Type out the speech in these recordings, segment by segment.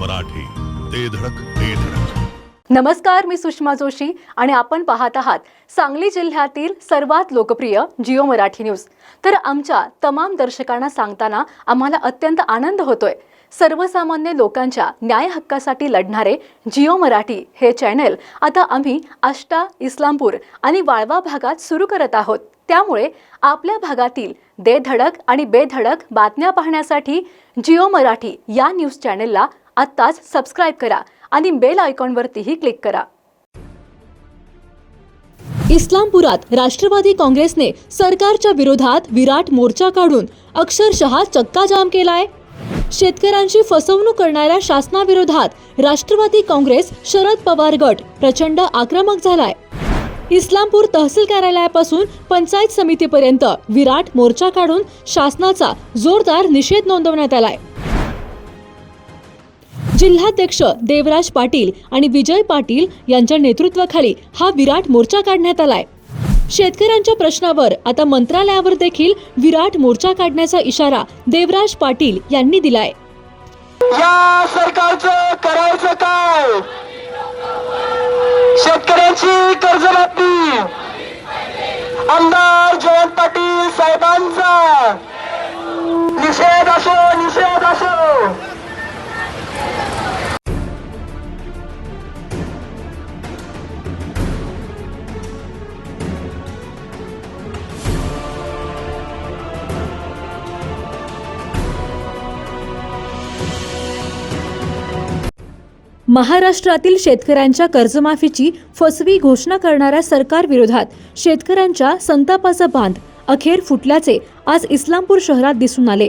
मराठी. ते धडक ते धडक. नमस्कार मी सुषमा जोशी आणि आपण पाहत आहात सांगली जिल्ह्यातील सर्वात लोकप्रिय जिओ मराठी न्यूज. तर आमच्या तमाम दर्शकांना सांगताना आम्हाला अत्यंत आनंद होतोय. सर्वसामान्य लोकांच्या न्याय हक्कासाठी लढणारे जिओ मराठी हे चॅनेल आता आम्ही आष्टा इस्लामपूर आणि वाळवा भागात सुरू करत आहोत. त्यामुळे आपल्या भागातील दे धडक आणि बेधडक बातम्या पाहण्यासाठी जिओ मराठी या न्यूज चॅनेलला आत्ताच सबस्क्राईब करा आणि बेल आयकॉनवरतीही क्लिक करा. इस्लामपुरात राष्ट्रवादी काँग्रेसने सरकारच्या विरोधात विराट मोर्चा काढून अक्षरशः चक्काजाम केलाय. शेतकऱ्यांची फसवणूक करणाऱ्या शासनाविरोधात राष्ट्रवादी काँग्रेस शरद पवार गट प्रचंड आक्रमक झालाय. इस्लामपूर तहसील कार्यालयापासून पंचायत समितीपर्यंत विराट मोर्चा काढून शासनाचा जोरदार निषेध नोंदवण्यात आलाय. जिल्हाध्यक्ष देवराज पाटील आणि विजय पाटील यांच्या नेतृत्वाखाली हा विराट मोर्चा काढण्यात आलाय. शेतकऱ्यांच्या प्रश्नावर आता मंत्रालयावर देखील विराट मोर्चा काढण्याचा इशारा देवराज पाटील यांनी दिलाय. या सरकारचं करायचं काय? शेतकऱ्यांची कर्जमाफी. आमदार जयंत पाटील साहेबांचा. निषेध असो निषेध असो. महाराष्ट्रातील शेतकऱ्यांच्या कर्जमाफीची फसवी घोषणा करणाऱ्या सरकारविरोधात शेतकऱ्यांच्या संतापाचा बांध अखेर फुटल्याचे आज इस्लामपूर शहरात दिसून आले.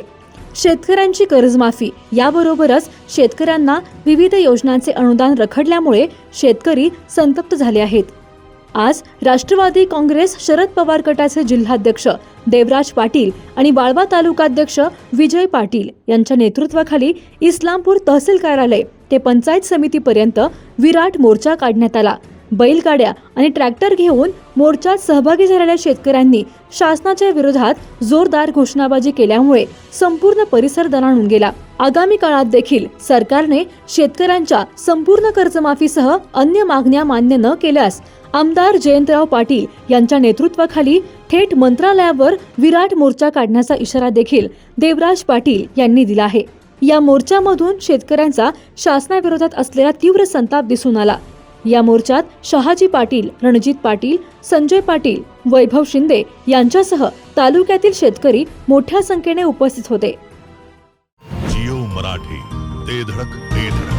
शेतकऱ्यांची कर्जमाफी याबरोबरच शेतकऱ्यांना विविध योजनांचे अनुदान रखडल्यामुळे शेतकरी संतप्त झाले आहेत. आज राष्ट्रवादी काँग्रेस शरद पवार गटाचे जिल्हाध्यक्ष देवराज पाटील आणि वाळवा तालुकाध्यक्ष विजय पाटील यांच्या नेतृत्वाखाली इस्लामपूर तहसील कार्यालय ते पंचायत समितीपर्यंत विराट मोर्चा काढण्यात आला. बैलगाड्या आणि ट्रॅक्टर घेऊन मोर्चात सहभागी झालेल्या शेतकऱ्यांनी शासनाच्या विरोधात जोरदार घोषणाबाजी केल्यामुळे संपूर्ण परिसर दणाणून गेला. आगामी काळात देखील सरकारने शेतकऱ्यांच्या संपूर्ण कर्जमाफीसह अन्य मागण्या मान्य न केल्यास आमदार जयंतराव पाटील यांच्या नेतृत्वाखाली थेट मंत्रालयावर विराट मोर्चा काढण्याचा इशारा देखील देवराज पाटील यांनी दिला आहे. या मोर्चामधून शेतकऱ्यांचा शासनाविरोधात असलेला तीव्र संताप दिसून आला. या मोर्चात शहाजी पाटील रणजित पाटील संजय पाटील वैभव शिंदे यांच्यासह तालुक्यातील शेतकरी मोठ्या संख्येने उपस्थित होते. जिओ मराठी ते धडक ते धडक.